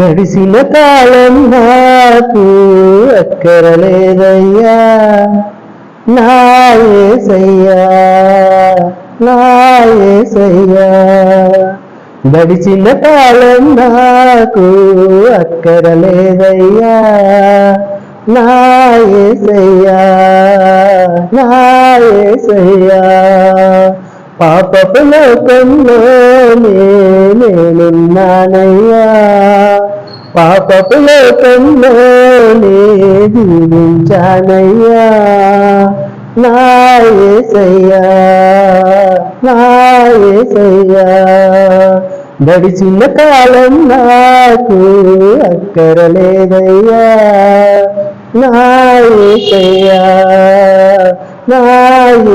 గడిసిన కాలం నాకు అక్కరలేదయ్యా. నా ఏసయ్యా నా ఏసయ్యా. గడిచిన కాలం నాకు అక్కరలేదయ్యా. నా ఏసయ్యా నా ఏసయ్యా. పాపపు లోకంలో నేనున్నానయ్యా. పాపపు లోకంలో జీవించానయ్యా నా ఏసయ్యా నా ఏసయ్యా. గడిచిన కాలం నాకు అక్కరలేదయ్యా. నా ఏసయ్యా నా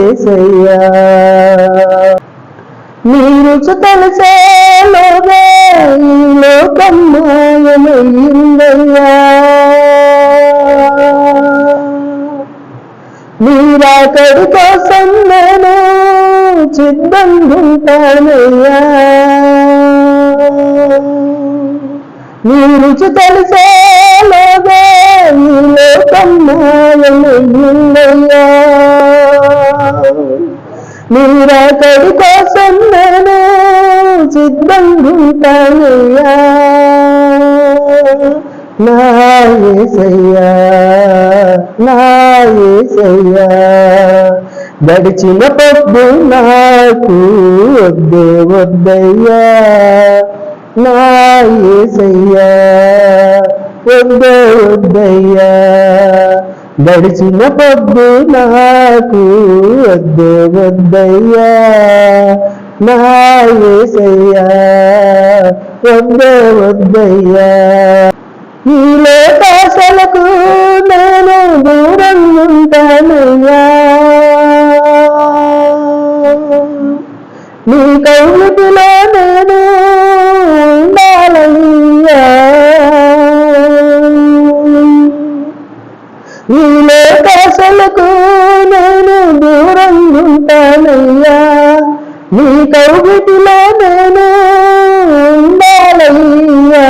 ఏసయ్యా. మీరు తలసేలోగా ఈ లోకం మాయమయ్యిందయ్యా. మీరాకడి కోసం నేను చిద్దంగుంటానయ్యా మీరు తలసేలోగా ఈ లోకం మాయమయ్యిందయ్యా. మీరాకడి కోసం సిద్ధంగుంటానయ్యా నా ఏసయ్యా గడిచిన పొద్దు నాకు వద్దే వద్దయ్యా నా వద్దే వద్దయ్యా. గడిచిన పొద్దు నాకు వద్దే వద్దయ్యా నా వద్దే వద్దయ్యా. ఈ లోకాశలకు నేను దూరం ఉంటానయ్యా నీ కౌలిపిలో నీ కౌగిటిలో నేను ఉండాలయ్యా.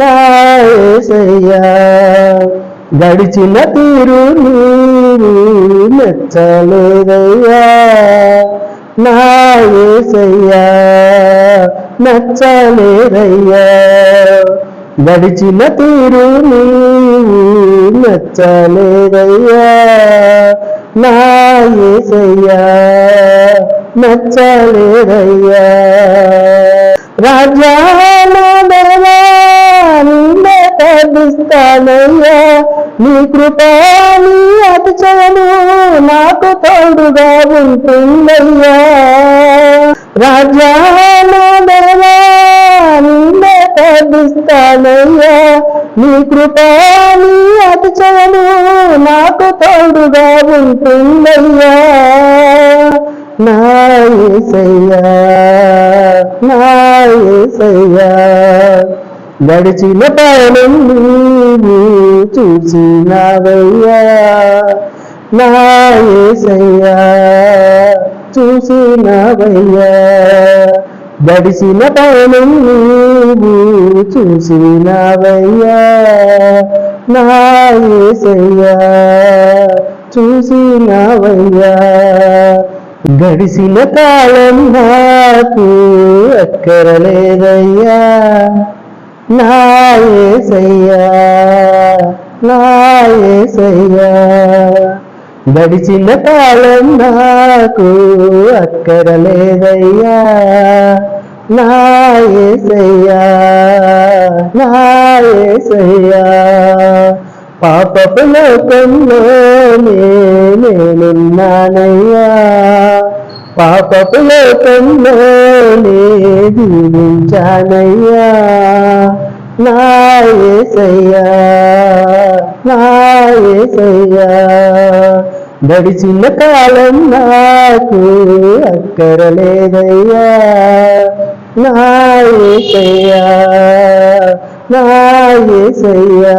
నా ఏసయ్యా గడిచిన తీరు నీరు నచ్చలేదయ్యా నాయసయ్యా నచ్చలేదయ్యా గడిచిన తీరు నీవు నచ్చలేదయ్యా నా ఏసయ్యా నచ్చలేదయ్యా రాజ్యానదవా నిన్నే నీ కృపాని అతిచయను నాకు తోడుగా ఉంటుందయ్యా. రాజ్యాలు నిన్నే తగ్గిస్తానయ్యా. నీ కృపా నీ అతిచయము నాకు తోడుగా ఉంటుందయ్యా. నా ఏసయ్యా నా ఏసయ్యా. గడిచిన పయనం నీవు చూసినావయ్యా. నా ఏసయ్యా చూసినావయ్యా. గడిచిన పయనం నీవు చూసినవయ్యా. నా ఏసయ్యా చూసినావయ్యా. గడిసిన కాలం నాకు అక్కరలేదయ్యా. నా ఏసయ్యా నా ఏసయ్యా. గడిచిన కాలం నాకు అక్కరలేదయ్యా. నా ఏసయ్యా నా ఏసయ్యా. పాపపు లోకంలో నేనున్నానయ్యా పాపపు లోకంలో జీవించానయ్యా. నా నా ఏసయ్యా గడిచిన కాలం నాకు అక్కరలేదయ్యా. నాయసయ్యా నాయసయ్యా